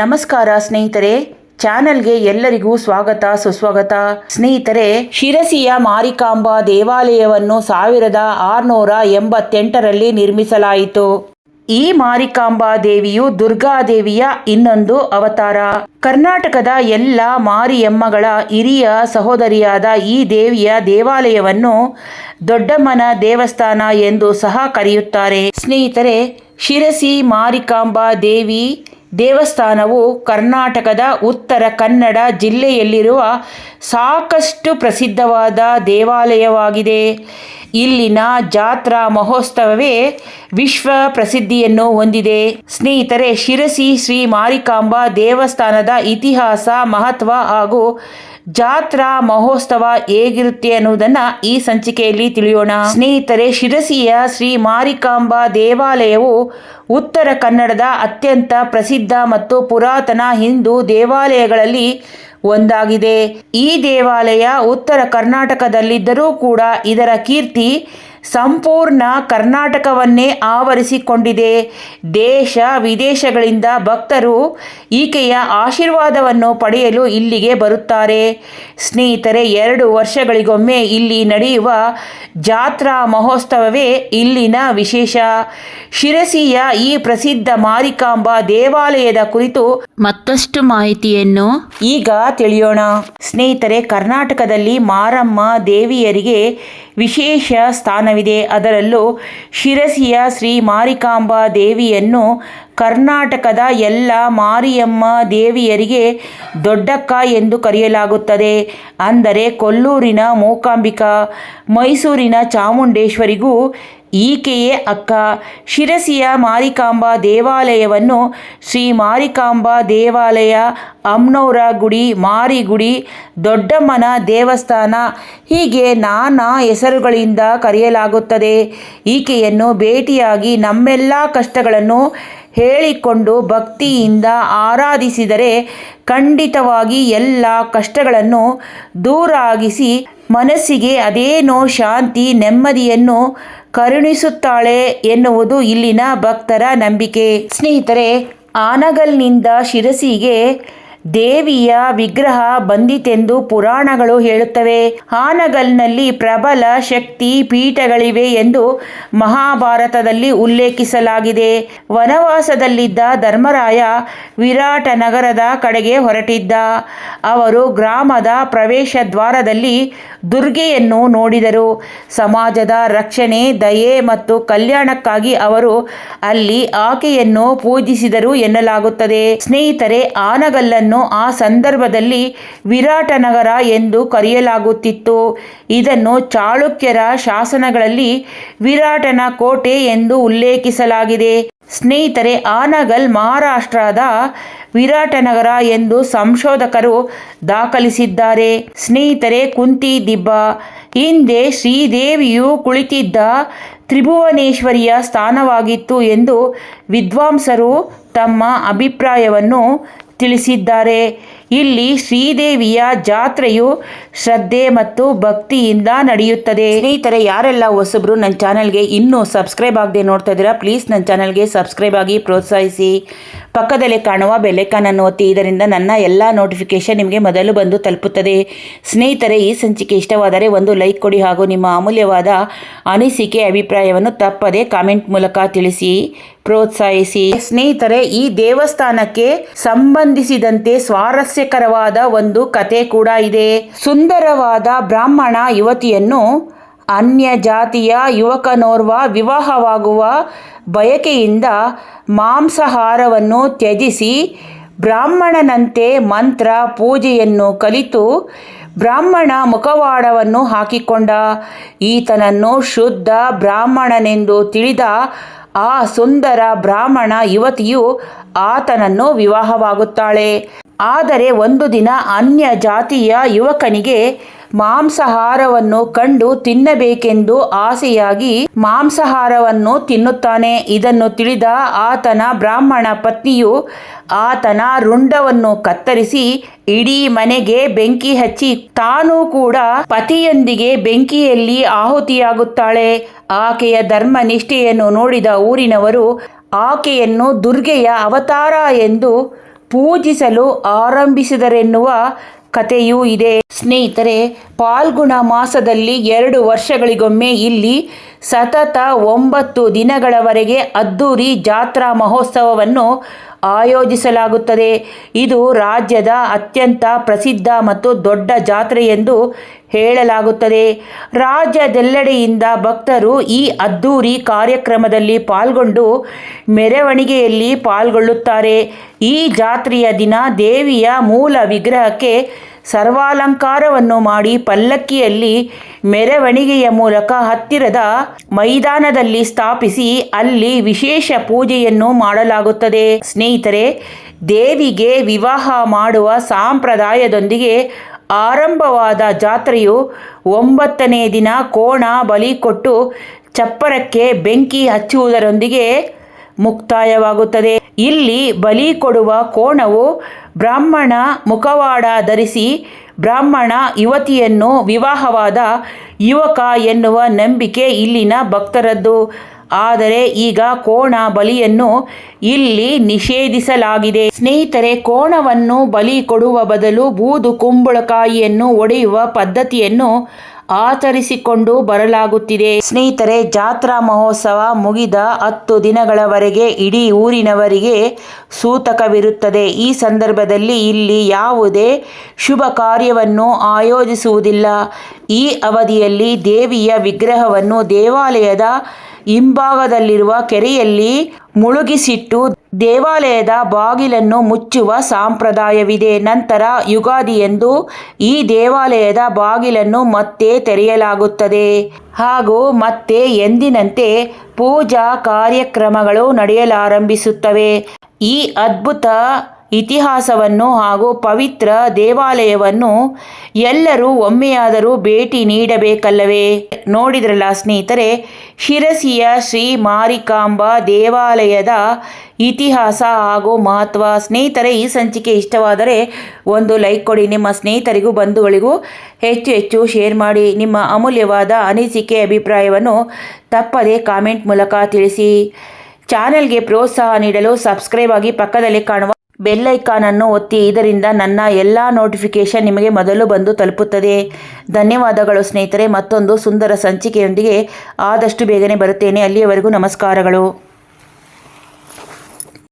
ನಮಸ್ಕಾರ ಸ್ನೇಹಿತರೆ, ಚಾನೆಲ್ಗೆ ಎಲ್ಲರಿಗೂ ಸ್ವಾಗತ, ಸುಸ್ವಾಗತ. ಸ್ನೇಹಿತರೆ, ಶಿರಸಿಯ ಮಾರಿಕಾಂಬಾ ದೇವಾಲಯವನ್ನು ಸಾವಿರದ ಆರುನೂರ ಎಂಬತ್ತೆಂಟರಲ್ಲಿ ನಿರ್ಮಿಸಲಾಯಿತು. ಈ ಮಾರಿಕಾಂಬಾ ದೇವಿಯು ದುರ್ಗಾದೇವಿಯ ಇನ್ನೊಂದು ಅವತಾರ. ಕರ್ನಾಟಕದ ಎಲ್ಲ ಮಾರಿಯಮ್ಮಗಳ ಹಿರಿಯ ಸಹೋದರಿಯಾದ ಈ ದೇವಿಯ ದೇವಾಲಯವನ್ನು ದೊಡ್ಡಮ್ಮನ ದೇವಸ್ಥಾನ ಎಂದು ಸಹ ಕರೆಯುತ್ತಾರೆ. ಸ್ನೇಹಿತರೆ, ಶಿರಸಿ ಮಾರಿಕಾಂಬಾ ದೇವಿ ದೇವಸ್ಥಾನವು ಕರ್ನಾಟಕದ ಉತ್ತರ ಕನ್ನಡ ಜಿಲ್ಲೆಯಲ್ಲಿರುವ ಸಾಕಷ್ಟು ಪ್ರಸಿದ್ಧವಾದ ದೇವಾಲಯವಾಗಿದೆ. ಇಲ್ಲಿನ ಜಾತ್ರಾ ಮಹೋತ್ಸವವೇ ವಿಶ್ವ ಪ್ರಸಿದ್ಧಿಯನ್ನು ಹೊಂದಿದೆ. ಸ್ನೇಹಿತರೆ, ಶಿರಸಿ ಶ್ರೀ ಮಾರಿಕಾಂಬಾ ದೇವಸ್ಥಾನದ ಇತಿಹಾಸ, ಮಹತ್ವ ಹಾಗೂ ಜಾತ್ರಾ ಮಹೋತ್ಸವ ಹೇಗಿರುತ್ತೆ ಅನ್ನುವುದನ್ನ ಈ ಸಂಚಿಕೆಯಲ್ಲಿ ತಿಳಿಯೋಣ. ಸ್ನೇಹಿತರೆ, ಶಿರಸಿಯ ಶ್ರೀ ಮಾರಿಕಾಂಬಾ ದೇವಾಲಯವು ಉತ್ತರ ಕನ್ನಡದ ಅತ್ಯಂತ ಪ್ರಸಿದ್ಧ ಮತ್ತು ಪುರಾತನ ಹಿಂದೂ ದೇವಾಲಯಗಳಲ್ಲಿ ಒಂದಾಗಿದೆ. ಈ ದೇವಾಲಯ ಉತ್ತರ ಕರ್ನಾಟಕದಲ್ಲಿದ್ದರೂ ಕೂಡ ಇದರ ಕೀರ್ತಿ ಸಂಪೂರ್ಣ ಕರ್ನಾಟಕವನ್ನೇ ಆವರಿಸಿಕೊಂಡಿದೆ. ದೇಶ ವಿದೇಶಗಳಿಂದ ಭಕ್ತರು ಈಕೆಯ ಆಶೀರ್ವಾದವನ್ನು ಪಡೆಯಲು ಇಲ್ಲಿಗೆ ಬರುತ್ತಾರೆ. ಸ್ನೇಹಿತರೆ, ಎರಡು ವರ್ಷಗಳಿಗೊಮ್ಮೆ ಇಲ್ಲಿ ನಡೆಯುವ ಜಾತ್ರಾ ಮಹೋತ್ಸವವೇ ಇಲ್ಲಿನ ವಿಶೇಷ. ಶಿರಸಿಯ ಈ ಪ್ರಸಿದ್ಧ ಮಾರಿಕಾಂಬಾ ದೇವಾಲಯದ ಕುರಿತು ಮತ್ತಷ್ಟು ಮಾಹಿತಿಯನ್ನು ಈಗ ತಿಳಿಯೋಣ. ಸ್ನೇಹಿತರೆ, ಕರ್ನಾಟಕದಲ್ಲಿ ಮಾರಮ್ಮ ದೇವಿಯರಿಗೆ ವಿಶೇಷ ಸ್ಥಾನವಿದೆ. ಅದರಲ್ಲೂ ಶಿರಸಿಯ ಶ್ರೀ ಮಾರಿಕಾಂಬಾ ದೇವಿಯನ್ನು ಕರ್ನಾಟಕದ ಎಲ್ಲ ಮಾರಿಯಮ್ಮ ದೇವಿಯರಿಗೆ ದೊಡ್ಡಕ್ಕ ಎಂದು ಕರೆಯಲಾಗುತ್ತದೆ. ಅಂದರೆ ಕೊಲ್ಲೂರಿನ ಮೂಕಾಂಬಿಕಾ ಮೈಸೂರಿನ ಚಾಮುಂಡೇಶ್ವರಿಗೂ ಈಕೆಯೇ ಅಕ್ಕ. ಶಿರಸಿಯ ಮಾರಿಕಾಂಬಾ ದೇವಾಲಯವನ್ನು ಶ್ರೀ ಮಾರಿಕಾಂಬಾ ದೇವಾಲಯ, ಅಮ್ನೌರ ಗುಡಿ, ಮಾರಿಗುಡಿ, ದೊಡ್ಡಮ್ಮನ ದೇವಸ್ಥಾನ ಹೀಗೆ ನಾನಾ ಹೆಸರುಗಳಿಂದ ಕರೆಯಲಾಗುತ್ತದೆ. ಈಕೆಯನ್ನು ಭೇಟಿಯಾಗಿ ನಮ್ಮೆಲ್ಲ ಕಷ್ಟಗಳನ್ನು ಹೇಳಿಕೊಂಡು ಭಕ್ತಿಯಿಂದ ಆರಾಧಿಸಿದರೆ ಖಂಡಿತವಾಗಿ ಎಲ್ಲ ಕಷ್ಟಗಳನ್ನು ದೂರಾಗಿಸಿ ಮನಸ್ಸಿಗೆ ಅದೇನೋ ಶಾಂತಿ, ನೆಮ್ಮದಿಯನ್ನು ಕರುಣಿಸುತ್ತಾಳೆ ಎನ್ನುವುದು ಇಲ್ಲಿನ ಭಕ್ತರ ನಂಬಿಕೆ. ಸ್ನೇಹಿತರೆ, ಆನಗಲ್ನಿಂದ ಶಿರಸಿಗೆ ದೇವಿಯ ವಿಗ್ರಹ ಬಂದಿತೆಂದು ಪುರಾಣಗಳು ಹೇಳುತ್ತವೆ. ಹಾನಗಲ್ನಲ್ಲಿ ಪ್ರಬಲ ಶಕ್ತಿ ಪೀಠಗಳಿವೆ ಎಂದು ಮಹಾಭಾರತದಲ್ಲಿ ಉಲ್ಲೇಖಿಸಲಾಗಿದೆ. ವನವಾಸದಲ್ಲಿದ್ದ ಧರ್ಮರಾಯ ವಿರಾಟ ನಗರದ ಕಡೆಗೆ ಹೊರಟಿದ್ದ. ಅವರು ಗ್ರಾಮದ ಪ್ರವೇಶ ದ್ವಾರದಲ್ಲಿ ದುರ್ಗೆಯನ್ನು ನೋಡಿದರು. ಸಮಾಜದ ರಕ್ಷಣೆ, ದಯೆ ಮತ್ತು ಕಲ್ಯಾಣಕ್ಕಾಗಿ ಅವರು ಅಲ್ಲಿ ಆಕೆಯನ್ನು ಪೂಜಿಸಿದರು ಎನ್ನಲಾಗುತ್ತದೆ. ಸ್ನೇಹಿತರೆ, ಆನಗಲ್ಲನ್ನು ಆ ಸಂದರ್ಭದಲ್ಲಿ ವಿರಾಟನಗರ ಎಂದು ಕರೆಯಲಾಗುತ್ತಿತ್ತು. ಇದನ್ನು ಚಾಳುಕ್ಯರ ಶಾಸನಗಳಲ್ಲಿ ವಿರಾಟನ ಕೋಟೆ ಎಂದು ಉಲ್ಲೇಖಿಸಲಾಗಿದೆ. ಸ್ನೇಹಿತರೆ, ಆನಗಲ್ ಮಹಾರಾಷ್ಟ್ರದ ವಿರಾಟನಗರ ಎಂದು ಸಂಶೋಧಕರು ದಾಖಲಿಸಿದ್ದಾರೆ. ಸ್ನೇಹಿತರೆ, ಕುಂತಿ ದಿಬ್ಬ. ಹಿಂದೆ ಶ್ರೀದೇವಿಯು ಕುಳಿತಿದ್ದ ತ್ರಿಭುವನೇಶ್ವರಿಯ ಸ್ಥಾನವಾಗಿತ್ತು ಎಂದು ವಿದ್ವಾಂಸರು ತಮ್ಮ ಅಭಿಪ್ರಾಯವನ್ನು ತಿಳಿಸಿದ್ದಾರೆ. ಇಲ್ಲಿ ಶ್ರೀದೇವಿಯ ಜಾತ್ರೆಯು ಶ್ರದ್ಧೆ ಮತ್ತು ಭಕ್ತಿಯಿಂದ ನಡೆಯುತ್ತದೆ. ಸ್ನೇಹಿತರೆ, ಯಾರೆಲ್ಲ ಹೊಸಬ್ರು ನನ್ನ ಚಾನಲ್ಗೆ ಇನ್ನೂ ಸಬ್ಸ್ಕ್ರೈಬ್ ಆಗದೆ ನೋಡ್ತಾ ಇದ್ದೀರಾ, ಪ್ಲೀಸ್ ನನ್ನ ಚಾನಲ್ಗೆ ಸಬ್ಸ್ಕ್ರೈಬ್ ಆಗಿ ಪ್ರೋತ್ಸಾಹಿಸಿ. ಪಕ್ಕದಲ್ಲೇ ಕಾಣುವ ಬೆಲೆಕಾನನ್ನು ಒತ್ತಿ, ಇದರಿಂದ ನನ್ನ ಎಲ್ಲ ನೋಟಿಫಿಕೇಶನ್ ನಿಮಗೆ ಮೊದಲು ಬಂದು ತಲುಪುತ್ತದೆ. ಸ್ನೇಹಿತರೆ, ಈ ಸಂಚಿಕೆ ಇಷ್ಟವಾದರೆ ಒಂದು ಲೈಕ್ ಕೊಡಿ ಹಾಗೂ ನಿಮ್ಮ ಅಮೂಲ್ಯವಾದ ಅನಿಸಿಕೆ, ಅಭಿಪ್ರಾಯವನ್ನು ತಪ್ಪದೆ ಕಾಮೆಂಟ್ ಮೂಲಕ ತಿಳಿಸಿ. ಪ್ರೋತ್ಸಾಹಿಸಿ. ಸ್ನೇಹಿತರೆ, ಈ ದೇವಸ್ಥಾನಕ್ಕೆ ಸಂಬಂಧಿಸಿದಂತೆ ಸ್ವಾರಸ್ಯಕರವಾದ ಒಂದು ಕತೆ ಕೂಡ ಇದೆ. ಸುಂದರವಾದ ಬ್ರಾಹ್ಮಣ ಯುವತಿಯನ್ನು ಅನ್ಯ ಜಾತಿಯ ಯುವಕನೋರ್ವ ವಿವಾಹವಾಗುವ ಬಯಕೆಯಿಂದ ಮಾಂಸಾಹಾರವನ್ನು ತ್ಯಜಿಸಿ ಬ್ರಾಹ್ಮಣನಂತೆ ಮಂತ್ರ, ಪೂಜೆಯನ್ನು ಕಲಿತು ಬ್ರಾಹ್ಮಣ ಮುಖವಾಡವನ್ನು ಹಾಕಿಕೊಂಡ. ಈತನನ್ನು ಶುದ್ಧ ಬ್ರಾಹ್ಮಣನೆಂದು ತಿಳಿದ ಆ ಸುಂದರ ಬ್ರಾಹ್ಮಣ ಯುವತಿಯು ಆತನನ್ನು ವಿವಾಹವಾಗುತ್ತಾಳೆ. ಆದರೆ ಒಂದು ದಿನ ಅನ್ಯ ಜಾತಿಯ ಯುವಕನಿಗೆ ಮಾಂಸಾಹಾರವನ್ನು ಕಂಡು ತಿನ್ನಬೇಕೆಂದು ಆಸೆಯಾಗಿ ಮಾಂಸಾಹಾರವನ್ನು ತಿನ್ನುತ್ತಾನೆ. ಇದನ್ನು ತಿಳಿದ ಆತನ ಬ್ರಾಹ್ಮಣ ಪತ್ನಿಯು ಆತನ ರುಂಡವನ್ನು ಕತ್ತರಿಸಿ, ಇಡೀ ಮನೆಗೆ ಬೆಂಕಿ ಹಚ್ಚಿ, ತಾನೂ ಕೂಡ ಪತಿಯೊಂದಿಗೆ ಬೆಂಕಿಯಲ್ಲಿ ಆಹುತಿಯಾಗುತ್ತಾಳೆ. ಆಕೆಯ ಧರ್ಮ ನಿಷ್ಠೆಯನ್ನು ನೋಡಿದ ಊರಿನವರು, ಆಕೆಯನ್ನು ದುರ್ಗೆಯ ಅವತಾರ ಎಂದು ಪೂಜಿಸಲು ಆರಂಭಿಸಿದರೆನ್ನುವ ಕಥೆಯೂ ಇದೆ. ಸ್ನೇಹಿತರೆ ಪಾಲ್ಗುಣ ಮಾಸದಲ್ಲಿ ಎರಡು ವರ್ಷಗಳಿಗೊಮ್ಮೆ ಇಲ್ಲಿ ಸತತ ಒಂಬತ್ತು ದಿನಗಳವರೆಗೆ ಅದ್ದೂರಿ ಜಾತ್ರಾ ಮಹೋತ್ಸವವನ್ನು ಆಯೋಜಿಸಲಾಗುತ್ತದೆ. ಇದು ರಾಜ್ಯದ ಅತ್ಯಂತ ಪ್ರಸಿದ್ಧ ಮತ್ತು ದೊಡ್ಡ ಜಾತ್ರೆ ಎಂದು ಹೇಳಲಾಗುತ್ತದೆ. ರಾಜ್ಯದೆಲ್ಲೆಡೆಯಿಂದ ಭಕ್ತರು ಈ ಅದ್ಧೂರಿ ಕಾರ್ಯಕ್ರಮದಲ್ಲಿ ಪಾಲ್ಗೊಂಡು ಮೆರವಣಿಗೆಯಲ್ಲಿ ಪಾಲ್ಗೊಳ್ಳುತ್ತಾರೆ. ಈ ಜಾತ್ರೆಯ ದಿನ ದೇವಿಯ ಮೂಲ ವಿಗ್ರಹಕ್ಕೆ ಸರ್ವಾಲಂಕಾರವನ್ನು ಮಾಡಿ ಪಲ್ಲಕ್ಕಿಯಲ್ಲಿ ಮೆರವಣಿಗೆಯ ಮೂಲಕ ಹತ್ತಿರದ ಮೈದಾನದಲ್ಲಿ ಸ್ಥಾಪಿಸಿ ಅಲ್ಲಿ ವಿಶೇಷ ಪೂಜೆಯನ್ನು ಮಾಡಲಾಗುತ್ತದೆ. ಸ್ನೇಹಿತರೆ, ದೇವಿಗೆ ವಿವಾಹ ಮಾಡುವ ಸಂಪ್ರದಾಯದೊಂದಿಗೆ ಆರಂಭವಾದ ಜಾತ್ರೆಯು ಒಂಬತ್ತನೇ ದಿನ ಕೋಣ ಬಲಿ ಕೊಟ್ಟು ಚಪ್ಪರಕ್ಕೆ ಬೆಂಕಿ ಹಚ್ಚುವುದರೊಂದಿಗೆ ಮುಕ್ತಾಯವಾಗುತ್ತದೆ. ಇಲ್ಲಿ ಬಲಿ ಕೊಡುವ ಕೋಣವು ಬ್ರಾಹ್ಮಣ ಮುಖವಾಡ ಧರಿಸಿ ಬ್ರಾಹ್ಮಣ ಯುವತಿಯನ್ನು ವಿವಾಹವಾದ ಯುವಕ ಎನ್ನುವ ನಂಬಿಕೆ ಇಲ್ಲಿನ ಭಕ್ತರದ್ದು. ಆದರೆ ಈಗ ಕೋಣ ಬಲಿಯನ್ನು ಇಲ್ಲಿ ನಿಷೇಧಿಸಲಾಗಿದೆ. ಸ್ನೇಹಿತರೆ, ಕೋಣವನ್ನು ಬಲಿ ಕೊಡುವ ಬದಲು ಬೂದು ಕುಂಬಳಕಾಯಿಯನ್ನು ಒಡೆಯುವ ಪದ್ಧತಿಯನ್ನು ಆಚರಿಸಿಕೊಂಡು ಬರಲಾಗುತ್ತಿದೆ. ಸ್ನೇಹಿತರೆ, ಜಾತ್ರಾ ಮಹೋತ್ಸವ ಮುಗಿದ ಹತ್ತು ದಿನಗಳವರೆಗೆ ಇಡೀ ಊರಿನವರಿಗೆ ಸೂತಕವಿರುತ್ತದೆ. ಈ ಸಂದರ್ಭದಲ್ಲಿ ಇಲ್ಲಿ ಯಾವುದೇ ಶುಭ ಕಾರ್ಯವನ್ನು ಆಯೋಜಿಸುವುದಿಲ್ಲ. ಈ ಅವಧಿಯಲ್ಲಿ ದೇವಿಯ ವಿಗ್ರಹವನ್ನು ದೇವಾಲಯದ ಹಿಂಭಾಗದಲ್ಲಿರುವ ಕೆರೆಯಲ್ಲಿ ಮುಳುಗಿಸಿಟ್ಟು ದೇವಾಲಯದ ಬಾಗಿಲನ್ನು ಮುಚ್ಚುವ ಸಂಪ್ರದಾಯವಿದೆ. ನಂತರ ಯುಗಾದಿಯಂದು ಈ ದೇವಾಲಯದ ಬಾಗಿಲನ್ನು ಮತ್ತೆ ತೆರೆಯಲಾಗುತ್ತದೆ. ಹಾಗೂ ಮತ್ತೆ ಎಂದಿನಂತೆ ಪೂಜಾ ಕಾರ್ಯಕ್ರಮಗಳು ನಡೆಯಲಾರಂಭಿಸುತ್ತವೆ. ಈ ಅದ್ಭುತ ಇತಿಹಾಸವನ್ನು ಹಾಗೂ ಪವಿತ್ರ ದೇವಾಲಯವನ್ನು ಎಲ್ಲರೂ ಒಮ್ಮೆಯಾದರೂ ಭೇಟಿ ನೀಡಬೇಕಲ್ಲವೇ? ನೋಡಿದ್ರಲ್ಲ ಸ್ನೇಹಿತರೆ, ಶಿರಸಿಯ ಶ್ರೀ ಮಾರಿಕಾಂಬಾ ದೇವಾಲಯದ ಇತಿಹಾಸ ಹಾಗೂ ಮಹತ್ವ. ಸ್ನೇಹಿತರೆ, ಈ ಸಂಚಿಕೆ ಇಷ್ಟವಾದರೆ ಒಂದು ಲೈಕ್ ಕೊಡಿ. ನಿಮ್ಮ ಸ್ನೇಹಿತರಿಗೂ ಬಂಧುಗಳಿಗೂ ಹೆಚ್ಚು ಹೆಚ್ಚು ಶೇರ್ ಮಾಡಿ. ನಿಮ್ಮ ಅಮೂಲ್ಯವಾದ ಅನಿಸಿಕೆ, ಅಭಿಪ್ರಾಯವನ್ನು ತಪ್ಪದೇ ಕಾಮೆಂಟ್ ಮೂಲಕ ತಿಳಿಸಿ. ಚಾನೆಲ್ಗೆ ಪ್ರೋತ್ಸಾಹ ನೀಡಲು ಸಬ್ಸ್ಕ್ರೈಬ್ ಆಗಿ ಪಕ್ಕದಲ್ಲಿ ಕಾಣುವ ಬೆಲ್ ಅನ್ನು ಒತ್ತಿ ಇದರಿಂದ ನನ್ನ ಎಲ್ಲ ನೋಟಿಫಿಕೇಷನ್ ನಿಮಗೆ ಮೊದಲು ಬಂದು ತಲುಪುತ್ತದೆ. ಧನ್ಯವಾದಗಳು ಸ್ನೇಹಿತರೆ. ಮತ್ತೊಂದು ಸುಂದರ ಸಂಚಿಕೆಯೊಂದಿಗೆ ಆದಷ್ಟು ಬೇಗನೆ ಬರುತ್ತೇನೆ. ಅಲ್ಲಿಯವರೆಗೂ ನಮಸ್ಕಾರಗಳು.